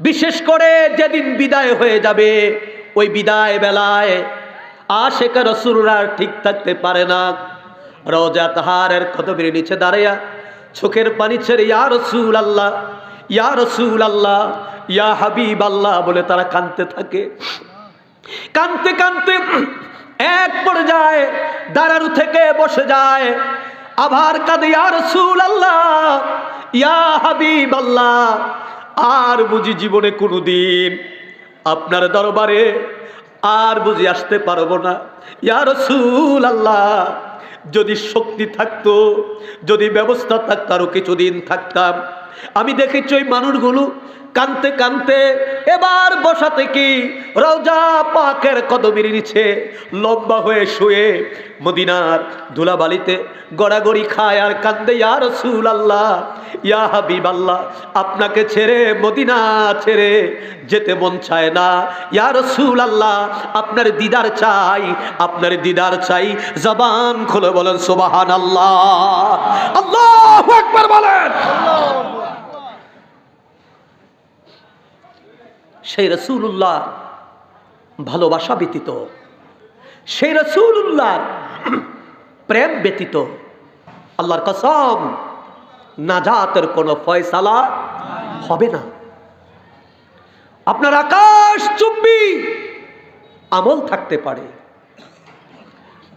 বিশেষ করে যেদিন বিদায় হয়ে যাবে, ওই বিদায় বেলায় আশেখ রসুলরা ঠিক থাকতে পারে না। রোজা তাহারের কতবের নিচে দাঁড়াইয়া চোখের পানি ছেড়ে, ইয়া রসুল আল্লাহ ইয়া রসুল আল্লাহ ইয়া হাবিব আল্লাহ বলে তারা কানতে থাকে। কানতে কানতে এক পর্যায়ে দাঁড়ানো থেকে বসে যায়। আবার কাঁদে, ইয়া রসুল আল্লাহ ইয়া হাবিব আল্লাহ আর বুঝি জীবনে কোনো দিন আপনার দরবারে আর বুঝি আসতে পারব না। ইয়ার সুল আল্লাহ যদি শক্তি থাকতো, যদি ব্যবস্থা থাকতো আরও কিছুদিন থাকতাম। আমি দেখেছি ওই মানুষগুলো কানতে কানতে এবার বসা থেকে রওজা পাকের কদমের নিচে লম্বা হয়ে শুয়ে মদিনার ধুলাবালিতে গড়াগড়ি খায় আর কান্দে ইয়া রসুল আল্লাহ ইয়া হাবিব আল্লাহ আপনাকে ছেড়ে মদিনা ছেড়ে যেতে মন চায় না। ইয়া রসুল আল্লাহ আপনার দিদার চাই, আপনার দিদার চাই। জবান খুলে বলেন সোবাহান আল্লাহ আল্লাহ একবার বলেন। সেই রসুল্লাহ ভালোবাসা ব্যতীত, সেই রসুল্লাহ প্রেম ব্যতীত আল্লাহর কসম নাজাতের কোনো ফয়সালা হবে না। আপনার আকাশ চুম্বি আমল থাকতে পারে,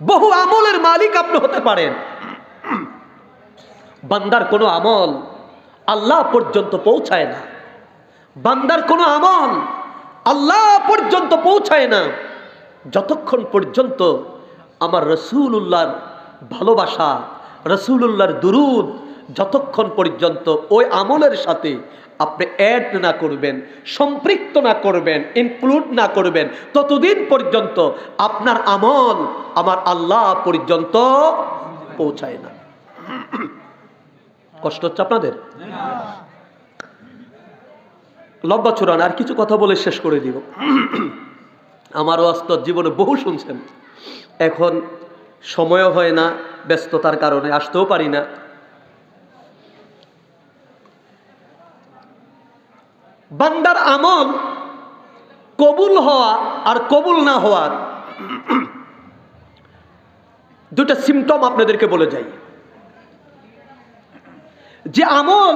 বহু আমলের মালিক আপনি হতে পারেন। বান্দার কোনো আমল আল্লাহ পর্যন্ত পৌঁছায় না। বান্দার কোনো আমল আল্লাহ পর্যন্ত পৌঁছায় না। যতক্ষণ পর্যন্ত আমার রসুল্লাহর ভালোবাসা রসুল্লাহর দুরুদ, যতক্ষণ পর্যন্ত ওই আমলের সাথে আপনি অ্যাড না করবেন, সম্পৃক্ত না করবেন ইনক্লুড না করবেন, ততদিন পর্যন্ত আপনার আমল আমার আল্লাহ পর্যন্ত পৌঁছায় না। কষ্ট হচ্ছে আপনাদের? লম্বা চূড়ান আর কিছু কথা বলে শেষ করে দিব। আমারও অস্তর জীবনে বহু শুনছেন। এখন সময়ও হয় না, ব্যস্ততার কারণে আসতেও পারি না। বান্দার আমল কবুল হওয়া আর কবুল না হওয়ার দুটা সিমটম আপনাদেরকে বলে যাই। যে আমল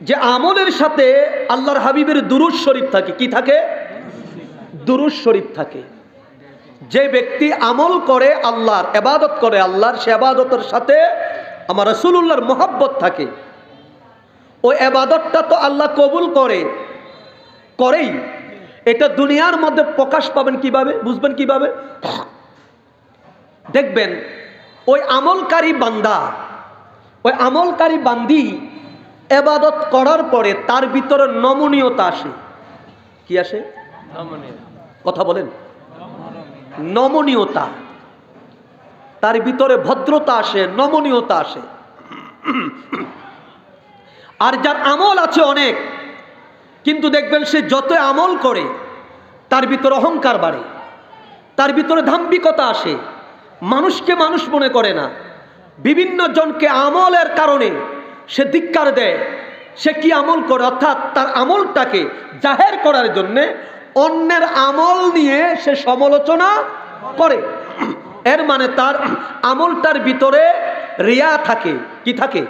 যে আমলের সাথে আল্লাহর হাবিবের দুরুজ শরীফ থাকে, কি থাকে? দুরুজ শরীফ থাকে। যে ব্যক্তি আমল করে আল্লাহর, এবাদত করে আল্লাহর, সে আবাদতের সাথে আমার রসুল্লাহর মোহাব্বত থাকে। ওই এবাদতটা তো আল্লাহ কবুল করে, করেই। এটা দুনিয়ার মধ্যে প্রকাশ পাবেন কীভাবে? বুঝবেন কীভাবে? দেখবেন, ওই আমলকারী বান্দা, ওই আমলকারী বান্দি এবাদত করার পরে তার ভিতরে নমনীয়তা আসে। কি আসে? কথা বলেন। নমনীয়তা। তার ভিতরে ভদ্রতা আসে নমনীয়তা আসে। আর যার আমল আছে অনেক কিন্তু দেখবেন সে যত আমল করে তার ভিতরে অহংকার বাড়ে। তার ভিতরে ধাম্বিকতা আসে। মানুষকে মানুষ মনে করে না। বিভিন্ন জনকে আমলের কারণে সে ধিক্কার দেয়। সে কি আমল করে? অর্থাৎ তার আমলটাকে জাহের করার জন্যে অন্যের আমল নিয়ে সে সমালোচনা করে। এর মানে তার আমলটার ভিতরে রিয়া থাকে। কি থাকে?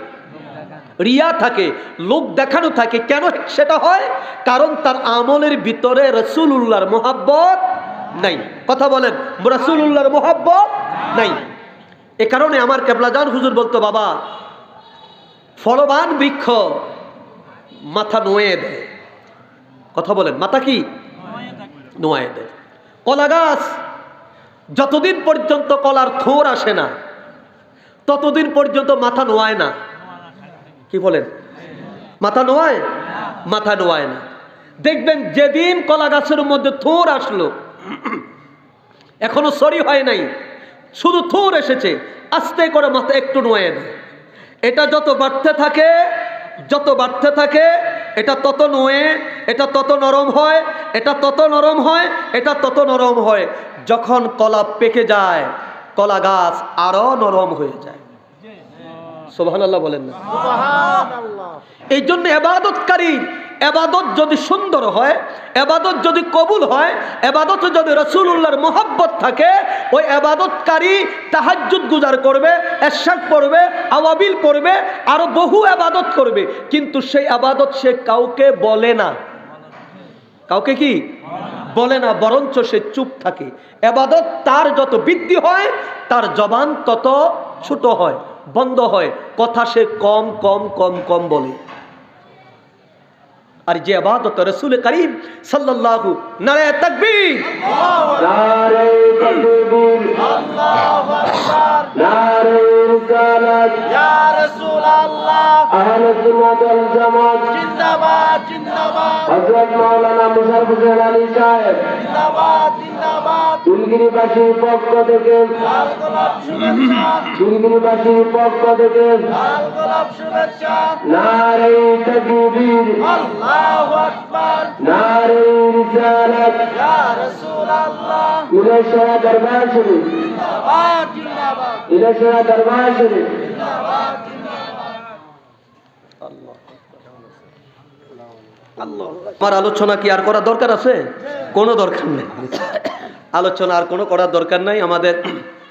রিয়া থাকে লোক দেখানো থাকে। কেন সেটা হয়? কারণ তার আমলের ভিতরে রসুল্লাহর মোহাব্বত নাই। কথা বলেন রসুল্লাহর মোহাব্বত নাই। এ কারণে আমার কেবলাজান হুজুর বলতো, বাবা ফলবান বৃক্ষ মাথা নোয়ে দেয়। কথা বলেন, মাথা কি? নোয়ে দেয়। কলা গাছ, যতদিন পর্যন্ত কলার থোর আসে না, ততদিন পর্যন্ত মাথা নোয়ায় না। কি বলেন? মাথা নোয়ায়? মাথা নোয়ায় না। দেখবেন যেদিন কলা গাছের মধ্যে থোর আসলো, এখনও সরি হয় নাই, শুধু থোর এসেছে, আস্তে করে মাথা একটু নোয়ায় দেয়। এটা যত বাড়তে থাকে যত বাড়তে থাকে এটা তত নোয়ে এটা তত নরম হয় এটা তত নরম হয় এটা তত নরম হয়। যখন কলা পেকে যায় কলা গাছ আরও নরম হয়ে যায়। সোহান আল্লাহ বলেন না। এই জন্য এবাদতকারী এবাদত যদি সুন্দর হয়, এবাদত যদি কবুল হয়, এবাদত যদি রসুল্লাহর মোহাব্বত থাকে, ওই এবাদতকারী তাহাজ্জুদ গুজার করবে এরশাক পড়বে, আওয়াবিল পড়বে, আরও বহু আবাদত করবে। কিন্তু সেই আবাদত সে কাউকে বলে না। কাউকে কি? বলে না, বরঞ্চ সে চুপ থাকে। এবাদত তার যত বৃদ্ধি হয়, তার জবান তত ছোট হয়, বন্ধ হয়। কথা সে কম কম কম কম বলে। আর যে আবাদত রসুল করিম সাল্লাল্লাহু নারে তাকবীর। নারে হযরত মাওলানা মুশাররফ হোসেন আলী সাহেব। জিন্দাবাদ জিন্দাবাদ। দুলগিরিবাসীর পক্ষ থেকে লাল গোলাপ শুভেচ্ছা। দুলগিরিবাসীর পক্ষ থেকে লাল গোলাপ শুভেচ্ছা। নারে তকবীর। আল্লাহু আকবার। নারে রিসালাত। ইয়া রাসূলুল্লাহ। ইলেশরা দরবার শরীফ। জিন্দাবাদ জিন্দাবাদ। ইলেশরা দরবার শরীফ। আমার আলোচনা কি আর করা দরকার আছে? কোনো দরকার নেই। আলোচনা আর কোনো করার দরকার নাই। আমাদের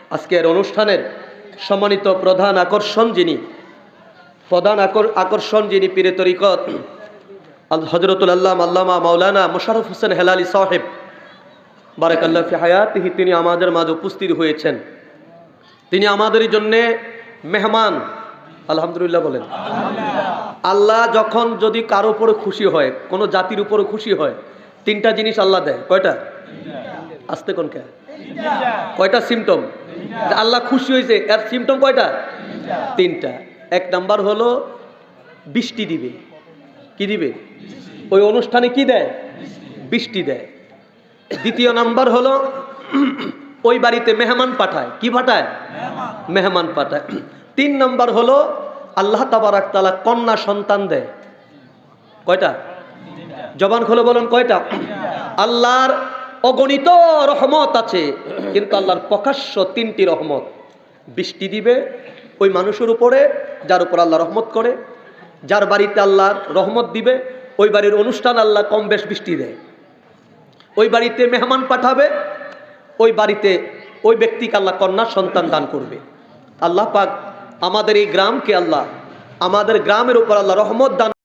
আজকের অনুষ্ঠানের সম্মানিত প্রধান আকর্ষণ যিনি, প্রধান আকর- আকর্ষণ যিনি পীরে তরিকত হজরতুল আল্লাহ আল্লামা মাওলানা মোশারফ হোসেন হেলালি সাহেব, বারাকাল্লাহ ফি হায়াতিহি, তিনি আমাদের মাঝে উপস্থিত হয়েছেন। তিনি আমাদের জন্যে মেহমান আলহামদুলিল্লাহ বলেন। আল্লাহ যখন যদি কারও উপরে খুশি হয়, কোনো জাতির উপরে খুশি হয়, তিনটা জিনিস আল্লাহ দেয়। কয়টা? আসতে কোন কে? কয়টা সিমটম আল্লাহ খুশি হয়েছে, এর সিমটম কয়টা? তিনটা। এক নাম্বার হলো, বৃষ্টি দিবে। কি দিবে? ওই অনুষ্ঠানে কি দেয়? বৃষ্টি দেয়। দ্বিতীয় নাম্বার হলো, ওই বাড়িতে মেহমান পাঠায়। কি পাঠায়? মেহমান পাঠায়। তিন নম্বর হলো, আল্লাহ তাবারাক তালা কন্যা সন্তান দেয়। কয়টা? জবান খুলে বলেন, কয়টা? আল্লাহর অগণিত রহমত আছে, কিন্তু আল্লাহর প্রকাশ্য তিনটি রহমত। বৃষ্টি দিবে ওই মানুষের উপরে, যার উপর আল্লাহ রহমত করে। যার বাড়িতে আল্লাহর রহমত দিবে, ওই বাড়ির অনুষ্ঠান আল্লাহ কম বেশ বৃষ্টি দেয়। ওই বাড়িতে মেহমান পাঠাবে, ওই বাড়িতে ওই ব্যক্তিকে আল্লাহ কন্যা সন্তান দান করবে। আল্লাহ পাক আমাদের এই গ্রামকে আল্লাহ আমাদের গ্রামের উপর আল্লাহ রহমত দান